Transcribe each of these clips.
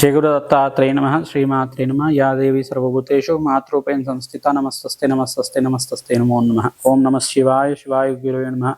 జయగురుదత్తాత్రేయ నమ శ్రీమాత్రే నమ యాదేవి సర్వభూతేషు మాతృపేణ సంస్థిత నమస్తస్తే నమస్తస్తే నమస్తస్తే నమో నమ. ఓం నమ శివాయ శివాయ గురువే నమ.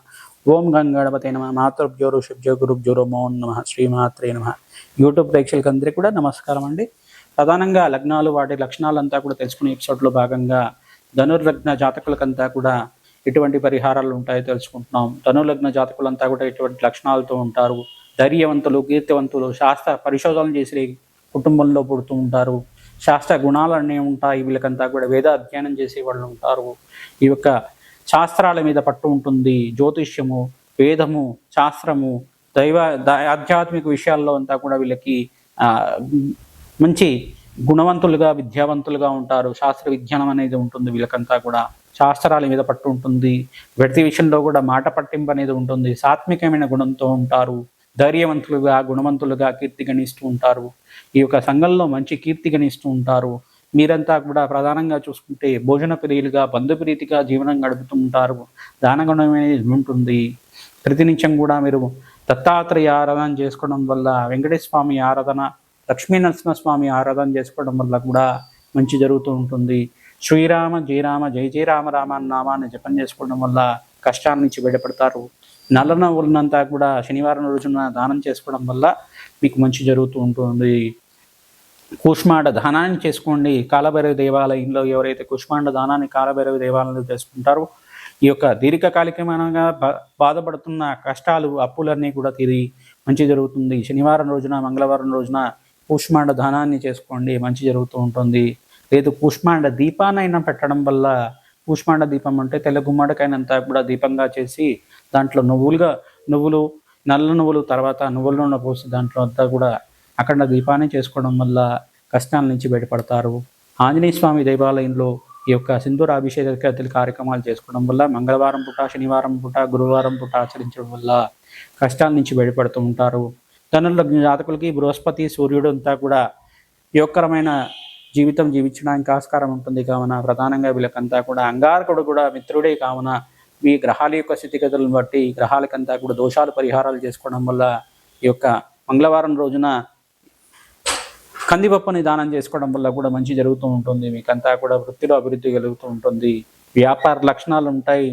ఓం గంగణపతే నమ. మాతృభ్యో ఋషభ్యో గురుభ్యో నమో నమ. శ్రీమాత్రే నమ. యూట్యూబ్ ప్రేక్షకులందరికీ కూడా నమస్కారం అండి. ప్రధానంగా లగ్నాలు వాటి లక్షణాలంతా కూడా తెలుసుకునే ఎపిసోడ్లో భాగంగా ధనుర్లగ్న జాతకులకంతా కూడా ఎటువంటి పరిహారాలు ఉంటాయో తెలుసుకుంటున్నాం. ధనుర్లగ్న జాతకులంతా కూడా ఎటువంటి లక్షణాలతో ఉంటారు? ధైర్యవంతులు కీర్తివంతులు శాస్త్ర పరిశోధనలు చేసే కుటుంబంలో పుడుతూ ఉంటారు. శాస్త్ర గుణాలన్నీ ఉంటాయి. వీళ్ళకంతా కూడా వేద అధ్యయనం చేసే వాళ్ళు ఉంటారు. ఈ యొక్క శాస్త్రాల మీద పట్టు ఉంటుంది. జ్యోతిష్యము వేదము శాస్త్రము దైవ ద- ఆధ్యాత్మిక విషయాల్లో అంతా కూడా వీళ్ళకి మంచి గుణవంతులుగా విద్యావంతులుగా ఉంటారు. శాస్త్ర విజ్ఞానం అనేది ఉంటుంది. వీళ్ళకంతా కూడా శాస్త్రాల మీద పట్టు ఉంటుంది. వ్యక్తి విషయంలో కూడా మాట పట్టింపు అనేది ఉంటుంది. సాత్వికమైన గుణంతో ఉంటారు. ధైర్యవంతులుగా గుణవంతులుగా కీర్తి గణిస్తూ ఉంటారు. ఈ యొక్క సంఘంలో మంచి కీర్తి గణిస్తూ ఉంటారు. మీరంతా కూడా ప్రధానంగా చూసుకుంటే భోజన ప్రియులుగా బంధుప్రీతిగా జీవనం గడుపుతూ ఉంటారు. దానగుణం ఉంటుంది. ప్రతినిత్యం కూడా మీరు దత్తాత్రేయ ఆరాధన చేసుకోవడం వల్ల వెంకటేశ్వర స్వామి ఆరాధన లక్ష్మీ నరసింహస్వామి ఆరాధన చేసుకోవడం వల్ల కూడా మంచి జరుగుతూ ఉంటుంది. శ్రీరామ జయరామ జయ జయరామ రామ రామ నామాన్ని జపం చేసుకోవడం వల్ల కష్టాల నుంచి బయటపడతారు నల్లన ఉన్నంతా కూడా శనివారం రోజున దానం చేసుకోవడం వల్ల మీకు మంచి జరుగుతూ ఉంటుంది. కూష్మాండ దానాన్ని చేసుకోండి. కాలభైరవ దేవాలయంలో ఎవరైతే కూష్మాండ దానాన్ని కాలభైరవ దేవాలయంలో చేసుకుంటారో ఈ యొక్క దీర్ఘకాలికమైనగా బా- బాధపడుతున్న కష్టాలు అప్పులన్నీ కూడా తిరిగి మంచి జరుగుతుంది. శనివారం రోజున మంగళవారం రోజున కూష్మాండ దానాన్ని చేసుకోండి. మంచి జరుగుతూ ఉంటుంది. లేదు కూష్మాండ దీపానైనా పెట్టడం వల్ల కూష్మాండ దీపం అంటే తెల్ల గుమ్మడికాయనంతా కూడా దీపంగా చేసి దాంట్లో నువ్వులుగా నువ్వులు నల్ల నువ్వులు తర్వాత నువ్వుల నూనె పోసి దాంట్లో అంతా కూడా అఖండ దీపాన్ని చేసుకోవడం వల్ల కష్టాల నుంచి బయటపడతారు. ఆంజనేయ స్వామి దేవాలయంలో ఈ యొక్క సింధూర అభిషేక కార్యక్రమాలు చేసుకోవడం వల్ల మంగళవారం పూట శనివారం పూట గురువారం పూట ఆచరించడం వల్ల కష్టాల నుంచి బయటపడుతూ ఉంటారు. ధనుల జాతకులకి బృహస్పతి సూర్యుడు అంతా కూడా యోగకరమైన జీవితం జీవించడానికి ఆస్కారం ఉంటుంది. కావున ప్రధానంగా వీళ్ళకంతా కూడా అంగారకుడు కూడా మిత్రుడే. కావున మీ గ్రహాల యొక్క స్థితిగతులను బట్టి గ్రహాలకంతా కూడా దోషాలు పరిహారాలు చేసుకోవడం వల్ల ఈ యొక్క మంగళవారం రోజున కందిపప్పుని దానం చేసుకోవడం వల్ల కూడా మంచి జరుగుతూ ఉంటుంది. మీకంతా కూడా వృత్తిలో అభివృద్ధి కలుగుతూ ఉంటుంది. వ్యాపార లక్షణాలు ఉంటాయి.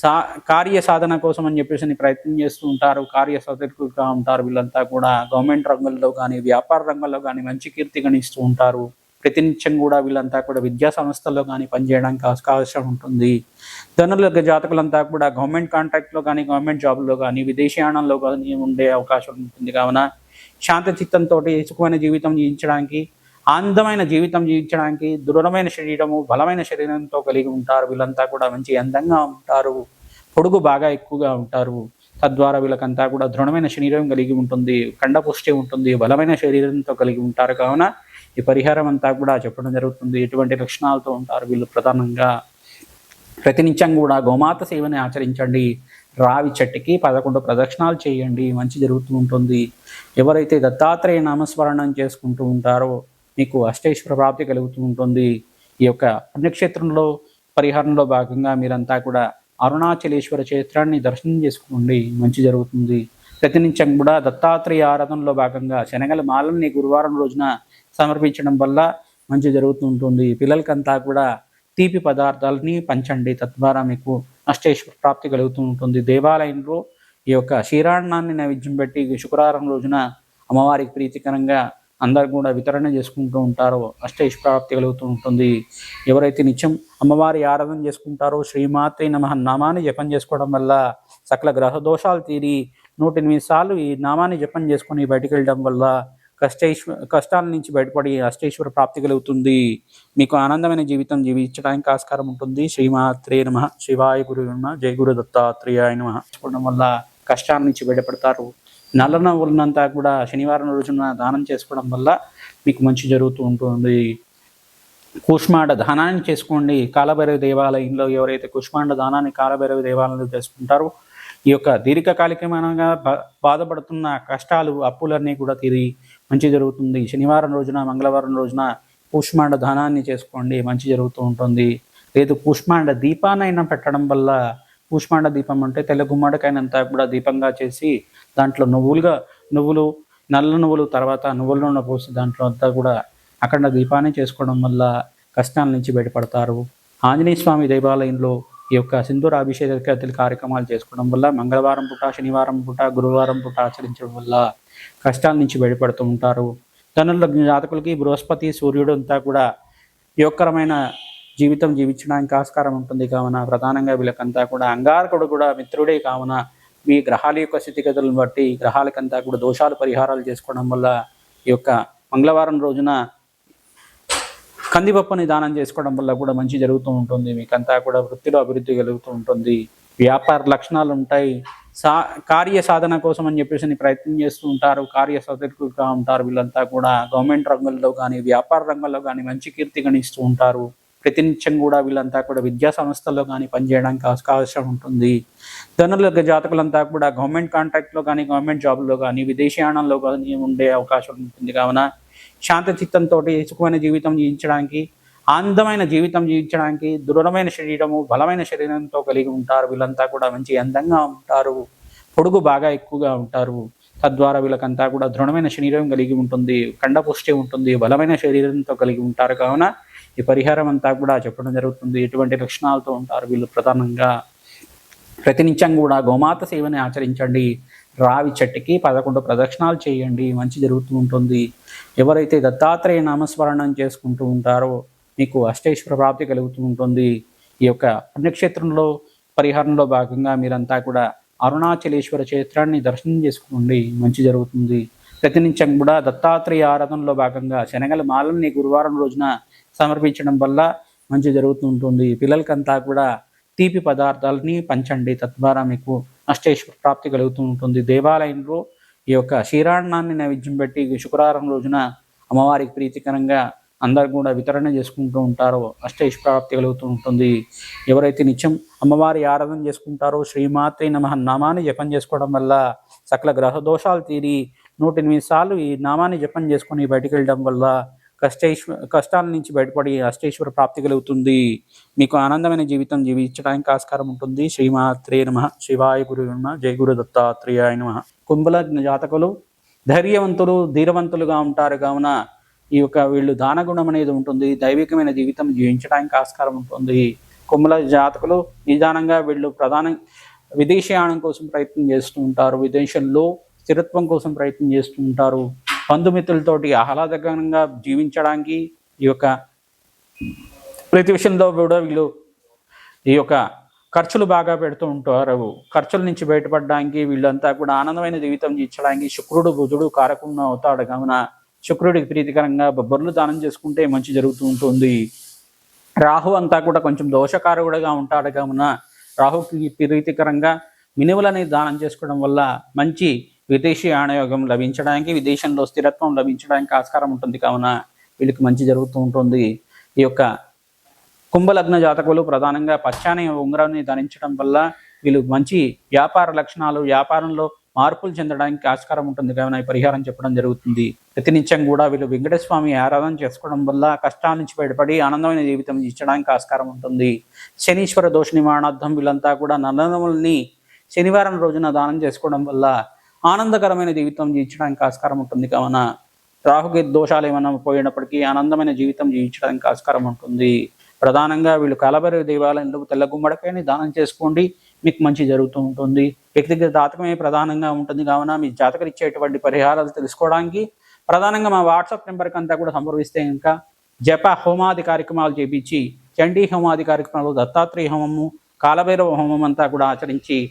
సా కార్య సాధన కోసం అని చెప్పేసి ప్రయత్నం చేస్తూ ఉంటారు. కార్య సాధకులుగా ఉంటారు. వీళ్ళంతా కూడా గవర్నమెంట్ రంగంలో కానీ వ్యాపార రంగంలో కానీ మంచి కీర్తి గణిస్తూ ఉంటారు. ప్రతినిత్యం కూడా వీళ్ళంతా కూడా విద్యా సంస్థల్లో కానీ పనిచేయడానికి అవకాశం ఉంటుంది. ధనుల జాతకులంతా కూడా గవర్నమెంట్ కాంట్రాక్ట్లో కానీ గవర్నమెంట్ జాబ్లో కానీ విదేశీయానంలో కానీ ఉండే అవకాశం ఉంటుంది. కావున శాంత చిత్తంతో సుఖమైన జీవితం జీవించడానికి అందమైన జీవితం జీవించడానికి దృఢమైన శరీరము బలమైన శరీరంతో కలిగి ఉంటారు. వీళ్ళంతా కూడా మంచి అందంగా ఉంటారు. పొడుగు బాగా ఎక్కువగా ఉంటారు. తద్వారా వీళ్ళకంతా కూడా దృఢమైన శరీరం కలిగి ఉంటుంది. కండపుష్టి ఉంటుంది. బలమైన శరీరంతో కలిగి ఉంటారు. కావున ఈ పరిహారం అంతా కూడా చెప్పడం జరుగుతుంది. ఎటువంటి లక్షణాలతో ఉంటారు వీళ్ళు? ప్రధానంగా ప్రతినిత్యం కూడా గోమాత సేవని ఆచరించండి. రావి చెట్టుకి పదకొండు ప్రదక్షిణాలు చేయండి. మంచి జరుగుతూ ఉంటుంది. ఎవరైతే దత్తాత్రేయ నామస్మరణం చేసుకుంటూ ఉంటారో మీకు అష్టేశ్వర ప్రాప్తి కలుగుతూ ఉంటుంది. ఈ యొక్క పుణ్యక్షేత్రంలో పరిహారంలో భాగంగా మీరంతా కూడా అరుణాచలేశ్వర క్షేత్రాన్ని దర్శనం చేసుకోండి. మంచి జరుగుతుంది. ప్రతినిత్యం కూడా దత్తాత్రేయ ఆరాధనలో భాగంగా శనగల మాలని గురువారం రోజున సమర్పించడం వల్ల మంచి జరుగుతూ ఉంటుంది పిల్లలకంతా కూడా తీపి పదార్థాలని పంచండి. తద్వారా మీకు అష్టేశ్వర ప్రాప్తి కలుగుతూ ఉంటుంది దేవాలయంలో ఈ యొక్క క్షీరాన్నాన్ని నైవేద్యం పెట్టి శుక్రవారం రోజున అమ్మవారికి ప్రీతికరంగా అందరు కూడా వితరణ చేసుకుంటూ ఉంటారో. అష్టేశ్వర ప్రాప్తి కలుగుతూ ఉంటుంది ఎవరైతే నిత్యం అమ్మవారి ఆరాధన చేసుకుంటారో శ్రీమాత్రి నమ నామాన్ని జపం చేసుకోవడం వల్ల సకల గ్రహ దోషాలు తీరి నూట ఎనిమిది సార్లు ఈ నామాన్ని జపం చేసుకొని బయటికి వెళ్ళడం వల్ల కష్టేశ్వర కష్టాల నుంచి బయటపడి అష్టేశ్వర ప్రాప్తి కలుగుతుంది. మీకు ఆనందమైన జీవితం జీవించడానికి ఆస్కారం ఉంటుంది. శ్రీమాత్రే నమ. శివాయ గురు నమ. జయ గురు దత్తాత్రేయ నమ. చేసుకోవడం వల్ల కష్టాల నుంచి బయటపడతారు. నల్ల నవ్వులనంతా కూడా శనివారం రోజున దానం చేసుకోవడం వల్ల మీకు మంచి జరుగుతూ ఉంటుంది. కూష్మాండ దానాన్ని చేసుకోండి. కాలభైరవ దేవాలయంలో ఎవరైతే కూష్మాండ దానాన్ని కాలభైరవ దేవాలయంలో చేసుకుంటారో ఈ యొక్క దీర్ఘకాలికమైనగా బా- బాధపడుతున్న కష్టాలు అప్పులన్నీ కూడా తిరిగి మంచి జరుగుతుంది. శనివారం రోజున మంగళవారం రోజున పూష్మాండ దానాన్ని చేసుకోండి. మంచి జరుగుతూ ఉంటుంది. లేదు పూష్మాండ దీపానైనా పెట్టడం వల్ల పూష్మాండ దీపం అంటే తెల్ల గుమ్మడికైనంతా కూడా దీపంగా చేసి దాంట్లో నువ్వులుగా నువ్వులు నల్ల నువ్వులు తర్వాత నువ్వుల నూనె పోసి దాంట్లో అంతా కూడా అఖండ దీపాన్ని చేసుకోవడం వల్ల కష్టాల నుంచి బయటపడతారు. ఆంజనేయ స్వామి దేవాలయంలో ఈ యొక్క సింధూర అభిషేక కార్యక్రమాలు చేసుకోవడం వల్ల మంగళవారం పూట శనివారం పూట గురువారం పూట ఆచరించడం వల్ల కష్టాల నుంచి బయటపడుతూ ఉంటారు. ధనుల జాతకులకి బృహస్పతి సూర్యుడు అంతా కూడా యోగకరమైన జీవితం జీవించడానికి ఆస్కారం ఉంటుంది. కావున ప్రధానంగా వీళ్ళకంతా కూడా అంగారకుడు కూడా మిత్రుడే. కావున మీ గ్రహాల యొక్క స్థితిగతులను బట్టి గ్రహాలకంతా కూడా దోషాలు పరిహారాలు చేసుకోవడం వల్ల ఈ యొక్క మంగళవారం రోజున కందిపప్పుని దానం చేసుకోవడం వల్ల కూడా మంచి జరుగుతూ ఉంటుంది. మీకంతా కూడా వృత్తిలో అభివృద్ధి కలుగుతూ ఉంటుంది. వ్యాపార లక్షణాలు ఉంటాయి. సా కార్య సాధన కోసం అని చెప్పేసి ప్రయత్నం చేస్తూ ఉంటారు. కార్య సాధకులుగా ఉంటారు. వీళ్ళంతా కూడా గవర్నమెంట్ రంగంలో కానీ వ్యాపార రంగంలో కానీ మంచి కీర్తి గణిస్తూ ఉంటారు. ప్రతినిత్యం కూడా వీళ్ళంతా కూడా విద్యా సంస్థల్లో కానీ పనిచేయడానికి అవకాశం ఉంటుంది. ధనుల జాతకులంతా కూడా గవర్నమెంట్ కాంట్రాక్ట్లో కానీ గవర్నమెంట్ జాబ్లో కానీ విదేశీయానంలో కానీ ఉండే అవకాశం ఉంటుంది. కావున శాంత చిత్తంతో సుఖమైన జీవితం జీవించడానికి అందమైన జీవితం జీవించడానికి దృఢమైన శరీరము బలమైన శరీరంతో కలిగి ఉంటారు. వీళ్ళంతా కూడా మంచి అందంగా ఉంటారు. పొడుగు బాగా ఎక్కువగా ఉంటారు. తద్వారా వీళ్ళకంతా కూడా దృఢమైన శరీరం కలిగి ఉంటుంది. కండపుష్టి ఉంటుంది. బలమైన శరీరంతో కలిగి ఉంటారు. కావున ఈ పరిహారం అంతా కూడా చెప్పడం జరుగుతుంది. ఎటువంటి లక్షణాలతో ఉంటారు వీళ్ళు ప్రధానంగా? ప్రతినిత్యం కూడా గోమాత సేవని ఆచరించండి. రావి చెట్టుకి పదకొండు ప్రదక్షిణాలు చేయండి మంచి జరుగుతూ ఉంటుంది. ఎవరైతే దత్తాత్రేయ నామస్మరణం చేసుకుంటూ ఉంటారో మీకు అష్టేశ్వర ప్రాప్తి కలుగుతూ ఉంటుంది. ఈ యొక్క పుణ్యక్షేత్రంలో పరిహారంలో భాగంగా మీరంతా కూడా అరుణాచలేశ్వర క్షేత్రాన్ని దర్శనం చేసుకోండి మంచి జరుగుతుంది. ప్రతినిత్యం కూడా దత్తాత్రేయ ఆరాధనలో భాగంగా శనగల మాలని గురువారం రోజున సమర్పించడం వల్ల మంచి జరుగుతూ ఉంటుంది. పిల్లలకంతా కూడా తీపి పదార్థాలని పంచండి. తద్వారా మీకు అష్టేశ్వర ప్రాప్తి కలుగుతూ ఉంటుంది. దేవాలయంలో ఈ యొక్క క్షీరాన్నాన్ని నైవేద్యం పెట్టి శుక్రవారం రోజున అమ్మవారికి ప్రీతికరంగా అందరు కూడా వితరణ చేసుకుంటూ ఉంటారో అష్టేష్ ప్రాప్తి కలుగుతూ ఉంటుంది. ఎవరైతే నిత్యం అమ్మవారి ఆరాధన చేసుకుంటారో శ్రీమాత్రి నమ నామాన్ని జపం చేసుకోవడం వల్ల సకల గ్రహ దోషాలు తీరి నూట ఎనిమిది సార్లు ఈ నామాన్ని జపం చేసుకొని బయటికి వెళ్ళడం వల్ల కష్టైశ్వ కష్టాల నుంచి బయటపడి అష్టైశ్వర ప్రాప్తి కలుగుతుంది. మీకు ఆనందమైన జీవితం జీవించడానికి ఆస్కారం ఉంటుంది. శ్రీమాత్రే నమ. శివాయ గురు నమ. జయ గురు దత్తాత్రేయాయ నమ. కుంభల జాతకులు ధైర్యవంతులు ధీరవంతులుగా ఉంటారు కావున ఈ యొక్క వీళ్ళు దానగుణం అనేది ఉంటుంది. దైవికమైన జీవితం జీవించడానికి ఆస్కారం ఉంటుంది. కుంభల జాతకులు నిదానంగా వీళ్ళు ప్రధాన విదేశీయానం కోసం ప్రయత్నం చేస్తూ ఉంటారు. విదేశంలో స్థిరత్వం కోసం ప్రయత్నం చేస్తూ ఉంటారు. బంధుమిత్రులతోటి ఆహ్లాదకరంగా జీవించడానికి ఈ యొక్క ప్రతి విషయంలో కూడా వీళ్ళు ఈ యొక్క ఖర్చులు బాగా పెడుతూ ఉంటారు. ఖర్చుల నుంచి బయటపడడానికి వీళ్ళంతా కూడా ఆనందమైన జీవితం జీవించడానికి శుక్రుడు బుధుడు కారకుండా అవుతాడు. కావున శుక్రుడికి ప్రీతికరంగా బొబ్బర్లు దానం చేసుకుంటే మంచి జరుగుతూ ఉంటుంది. రాహు అంతా కూడా కొంచెం దోషకారకుడుగా ఉంటాడు. కావున రాహుకి ప్రీతికరంగా మినువులని దానం చేసుకోవడం వల్ల మంచి విదేశీ ఆణయోగం లభించడానికి విదేశంలో స్థిరత్వం లభించడానికి ఆస్కారం ఉంటుంది. కావున వీళ్ళకి మంచి జరుగుతూ ఉంటుంది. ఈ యొక్క కుంభలగ్న జాతకులు ప్రధానంగా పశ్చాని ఉంగరాన్ని ధరించడం వల్ల వీళ్ళు మంచి వ్యాపార లక్షణాలు వ్యాపారంలో మార్పులు చెందడానికి ఆస్కారం ఉంటుంది. కావున పరిహారం చెప్పడం జరుగుతుంది. ప్రతినిత్యం కూడా వీళ్ళు వెంకటస్వామి స్వామి ఆరాధన చేసుకోవడం వల్ల కష్టాల నుంచి బయటపడి ఆనందమైన జీవితం ఇచ్చడానికి ఆస్కారం ఉంటుంది. శనీశ్వర దోష నివారణార్థం వీళ్ళంతా కూడా నల్లనముల్ని శనివారం రోజున దానం చేసుకోవడం వల్ల ఆనందకరమైన జీవితం జీవించడానికి ఆస్కారం ఉంటుంది. కావున రాహుకి దోషాలు ఏమైనా పోయినప్పటికీ ఆనందమైన జీవితం జీవించడానికి ఆస్కారం ఉంటుంది. ప్రధానంగా వీళ్ళు కలబరి దేవాలయంలో తెల్ల గుమ్మడికాయని దానం చేసుకోండి. మీకు మంచి జరుగుతూ ఉంటుంది. వ్యక్తిగత జాతకమే ప్రధానంగా ఉంటుంది. కావున మీ జాతకరిచ్చేటువంటి పరిహారాలు తెలుసుకోవడానికి ప్రధానంగా మా వాట్సాప్ నెంబర్కి అంతా కూడా సంప్రదిస్తే ఇంకా జప హోమాది కార్యక్రమాలు చేపించి చండీ హోమాది కార్యక్రమాలు దత్తాత్రేయ హోమము కాలభైరవ హోమం అంతా కూడా ఆచరించి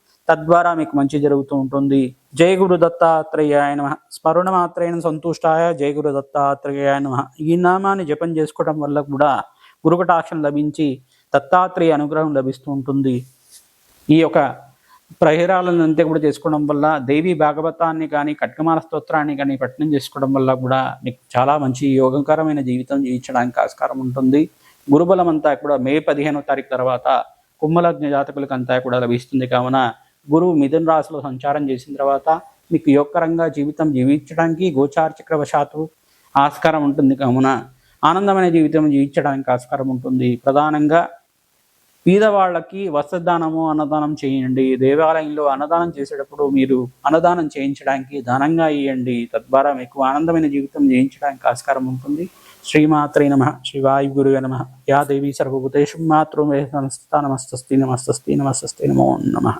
తద్వారా మీకు మంచి జరుగుతూ ఉంటుంది. జయ గురు దత్తాత్రేయాయ నమ. స్మరణ మాత్రేణ సంతుష్టాయ జయ గురు దత్తాత్రేయాయ నమ. ఈ నామాన్ని జపం చేసుకోవడం వల్ల కూడా గురుకటాక్షం లభించి దత్తాత్రేయ అనుగ్రహం లభిస్తూ ఉంటుంది. ఈ యొక్క ప్రహిరాలను అంతే కూడా చేసుకోవడం వల్ల దేవి భాగవతాన్ని కానీ కట్కమాల స్తోత్రాన్ని కానీ పఠనం చేసుకోవడం వల్ల కూడా మీకు చాలా మంచి యోగకరమైన జీవితం జీవించడానికి ఆస్కారం ఉంటుంది. గురుబలం అంతా కూడా మే పదిహేనో తారీఖు తర్వాత కుంభలగ్న జాతకులకు అంతా కూడా లభిస్తుంది. కావున గురువు మిథున రాశిలో సంచారం చేసిన తర్వాత మీకు యోగకరంగా జీవితం జీవించడానికి గోచార చక్రవశాత్తు ఆస్కారం ఉంటుంది కావున ఆనందమైన జీవితం జీవించడానికి ఆస్కారం ఉంటుంది. ప్రధానంగా పేదవాళ్ళకి వస్త్రదానము అన్నదానం చేయండి. దేవాలయంలో అన్నదానం చేసేటప్పుడు మీరు అన్నదానం చేయించడానికి దానంగా ఇవ్వండి తద్వారా మీకు ఆనందమైన జీవితం జీవించడానికి ఆస్కారం ఉంటుంది. శ్రీమాత్రే నమ. శివాయు గురువే నమ. యా దేవి సర్వభూతేషు మాతృ నమస్తా నమస్తస్తి నమస్తస్తి నమస్తస్తి నమో నమ.